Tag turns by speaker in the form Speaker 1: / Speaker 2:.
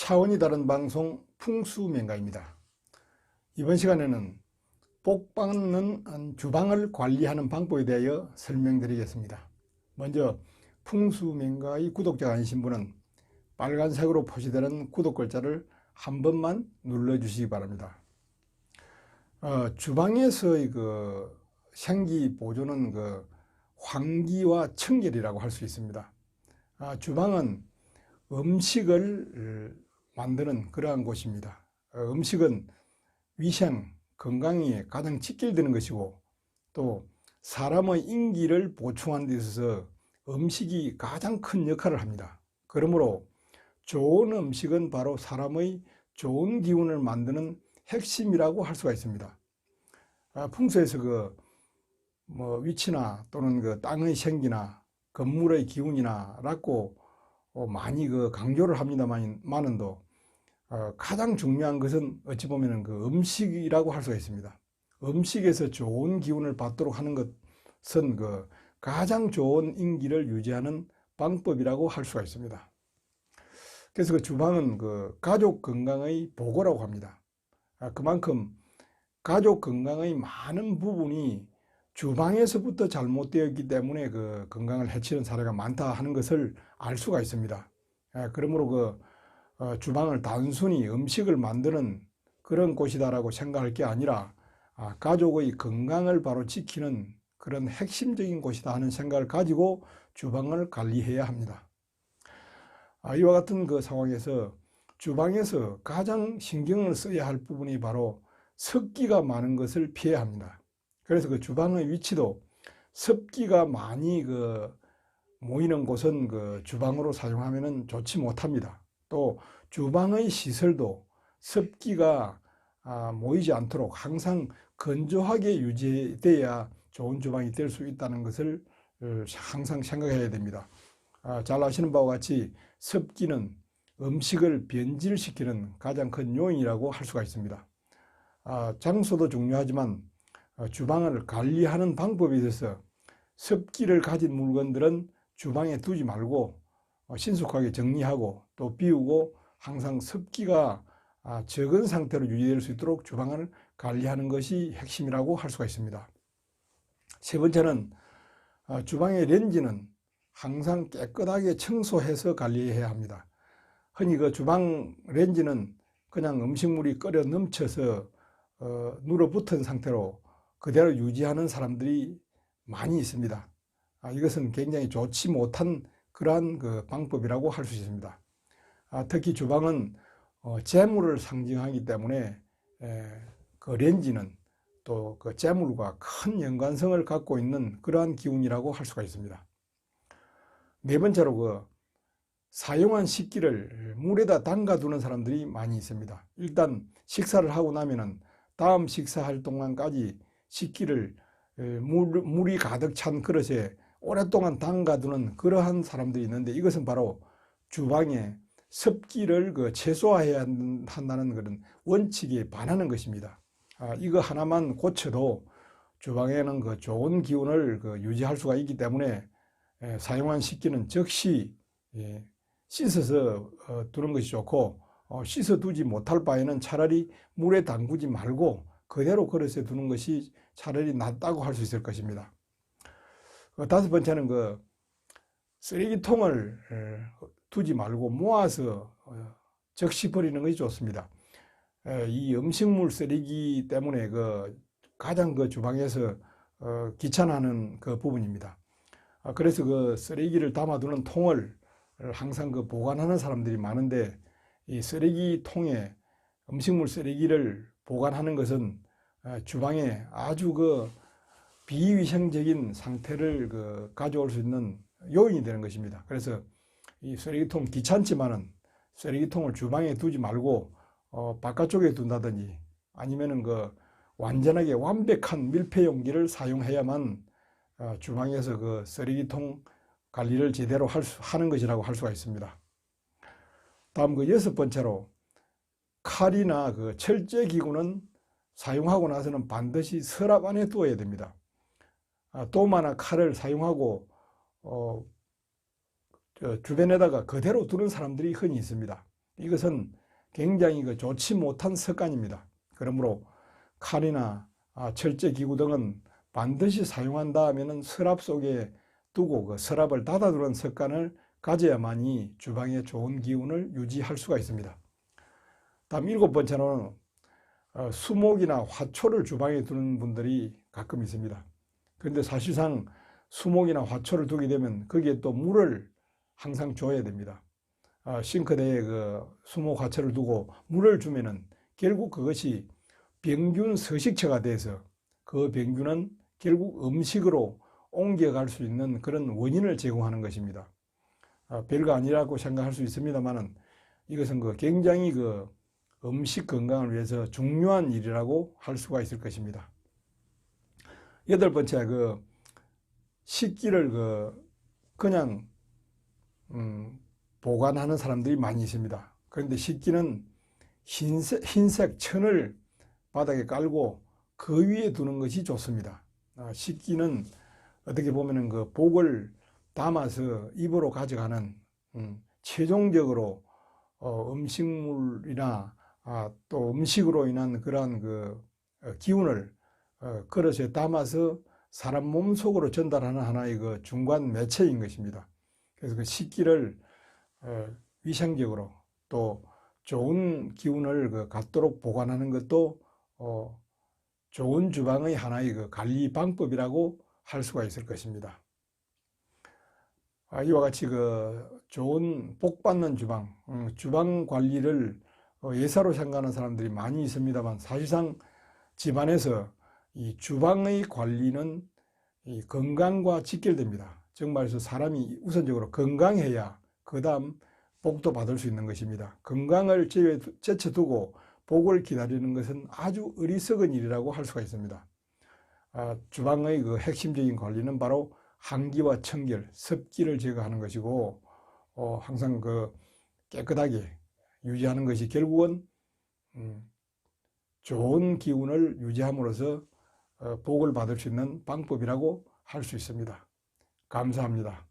Speaker 1: 차원이 다른 방송 풍수명가입니다. 이번 시간에는 복 받는 주방을 관리하는 방법에 대하여 설명드리겠습니다. 먼저 풍수명가의 구독자가 아니신 분은 빨간색으로 표시되는 구독 글자를 한 번만 눌러주시기 바랍니다. 어, 주방에서의 그 생기 보존은 그 환기와 청결이라고 할 수 있습니다. 아, 주방은 음식을 만드는 그러한 곳입니다. 어, 음식은 위생, 건강이 가장 직결되는 것이고 또 사람의 인기를 보충하는 데 있어서 음식이 가장 큰 역할을 합니다. 그러므로 좋은 음식은 바로 사람의 좋은 기운을 만드는 핵심이라고 할 수가 있습니다. 아, 풍수에서 그 뭐 위치나 또는 그 땅의 생기나 건물의 기운이나라고 어, 많이 그 강조를 합니다만은도 어, 가장 중요한 것은 어찌 보면 그 음식이라고 할 수가 있습니다. 음식에서 좋은 기운을 받도록 하는 것은 그 가장 좋은 인기를 유지하는 방법이라고 할 수가 있습니다. 그래서 그 주방은 그 가족 건강의 보고라고 합니다. 아, 그만큼 가족 건강의 많은 부분이 주방에서부터 잘못되어 있기 때문에 그 건강을 해치는 사례가 많다 하는 것을 알 수가 있습니다. 예, 그러므로 그 어, 주방을 단순히 음식을 만드는 그런 곳이다라고 생각할 게 아니라 아, 가족의 건강을 바로 지키는 그런 핵심적인 곳이다 하는 생각을 가지고 주방을 관리해야 합니다. 아, 이와 같은 그 상황에서 주방에서 가장 신경을 써야 할 부분이 바로 습기가 많은 것을 피해야 합니다. 그래서 그 주방의 위치도 습기가 많이 그 모이는 곳은 그 주방으로 사용하면 좋지 못합니다. 또 주방의 시설도 습기가 아, 모이지 않도록 항상 건조하게 유지돼야 좋은 주방이 될 수 있다는 것을 어, 항상 생각해야 됩니다. 아, 잘 아시는 바와 같이 습기는 음식을 변질시키는 가장 큰 요인이라고 할 수가 있습니다. 아, 장소도 중요하지만 어, 주방을 관리하는 방법에 대해서 습기를 가진 물건들은 주방에 두지 말고 어, 신속하게 정리하고 또 비우고 항상 습기가 아, 적은 상태로 유지될 수 있도록 주방을 관리하는 것이 핵심이라고 할 수가 있습니다. 세 번째는 어, 주방의 렌지는 항상 깨끗하게 청소해서 관리해야 합니다. 흔히 그 주방 렌지는 그냥 음식물이 끓여 넘쳐서 어, 눌어붙은 상태로 그대로 유지하는 사람들이 많이 있습니다. 아, 이것은 굉장히 좋지 못한 그러한 그 방법이라고 할 수 있습니다. 아, 특히 주방은 어, 재물을 상징하기 때문에 에, 그 렌지는 또 그 재물과 큰 연관성을 갖고 있는 그러한 기운이라고 할 수가 있습니다. 네 번째로 그 사용한 식기를 물에다 담가두는 사람들이 많이 있습니다. 일단 식사를 하고 나면은 다음 식사할 동안까지 식기를 물, 물이 가득 찬 그릇에 오랫동안 담가두는 그러한 사람들이 있는데 이것은 바로 주방에 습기를 그 최소화해야 한다는 그런 원칙에 반하는 것입니다. 아, 이거 하나만 고쳐도 주방에는 그 좋은 기운을 그 유지할 수가 있기 때문에 에, 사용한 식기는 즉시 예, 씻어서 어, 두는 것이 좋고 어, 씻어 두지 못할 바에는 차라리 물에 담그지 말고 그대로 그릇에 두는 것이 차라리 낫다고 할 수 있을 것입니다. 그 다섯 번째는 그 쓰레기통을 두지 말고 모아서 어, 적시 버리는 것이 좋습니다. 이 음식물 쓰레기 때문에 그 가장 그 주방에서 어, 귀찮아하는 그 부분입니다. 아, 그래서 그 쓰레기를 담아두는 통을 항상 그 보관하는 사람들이 많은데 이 쓰레기통에 음식물 쓰레기를 보관하는 것은 어, 주방에 아주 그 비위생적인 상태를 그 가져올 수 있는 요인이 되는 것입니다. 그래서 이 쓰레기통 귀찮지만은 쓰레기통을 주방에 두지 말고 어 바깥쪽에 둔다든지 아니면은 그 완전하게 완벽한 밀폐 용기를 사용해야만 어 주방에서 그 쓰레기통 관리를 제대로 할 수, 하는 것이라고 할 수가 있습니다. 다음 그 여섯 번째로 칼이나 그 철제 기구는 사용하고 나서는 반드시 서랍 안에 두어야 됩니다. 아, 도마나 칼을 사용하고 어, 주변에다가 그대로 두는 사람들이 흔히 있습니다. 이것은 굉장히 그 좋지 못한 습관입니다. 그러므로 칼이나 아, 철제 기구 등은 반드시 사용한다 하면은 서랍 속에 두고 그 서랍을 닫아두는 습관을 가져야만이 주방의 좋은 기운을 유지할 수가 있습니다. 다음 일곱 번째는 어, 수목이나 화초를 주방에 두는 분들이 가끔 있습니다. 그런데 사실상 수목이나 화초를 두게 되면 거기에 또 물을 항상 줘야 됩니다. 아, 싱크대에 그 수목 화초를 두고 물을 주면은 결국 그것이 병균 서식처가 돼서 그 병균은 결국 음식으로 옮겨갈 수 있는 그런 원인을 제공하는 것입니다. 아, 별거 아니라고 생각할 수 있습니다만은 이것은 그 굉장히 그 음식 건강을 위해서 중요한 일이라고 할 수가 있을 것입니다. 여덟 번째 그 식기를 그 그냥 음, 보관하는 사람들이 많이 있습니다. 그런데 식기는 흰색, 흰색 천을 바닥에 깔고 그 위에 두는 것이 좋습니다. 아, 식기는 어떻게 보면은 그 복을 담아서 입으로 가져가는 음, 최종적으로 어, 음식물이나 아, 또 음식으로 인한 그러한 그 어, 기운을 어, 그릇에 담아서 사람 몸 속으로 전달하는 하나의 그 중간 매체인 것입니다. 그래서 그 식기를 어, 위생적으로 또 좋은 기운을 그 갖도록 보관하는 것도 어, 좋은 주방의 하나의 그 관리 방법이라고 할 수가 있을 것입니다. 아, 이와 같이 그 좋은 복 받는 주방, 음, 주방 관리를 어, 예사로 생각하는 사람들이 많이 있습니다만 사실상 집안에서 이 주방의 관리는 이 건강과 직결됩니다. 정말서 사람이 우선적으로 건강해야 그 다음 복도 받을 수 있는 것입니다. 건강을 제쳐두고 복을 기다리는 것은 아주 어리석은 일이라고 할 수가 있습니다. 아, 주방의 그 핵심적인 관리는 바로 한기와 청결, 습기를 제거하는 것이고 어, 항상 그 깨끗하게 유지하는 것이 결국은 음, 좋은 기운을 유지함으로써 어, 복을 받을 수 있는 방법이라고 할 수 있습니다. 감사합니다.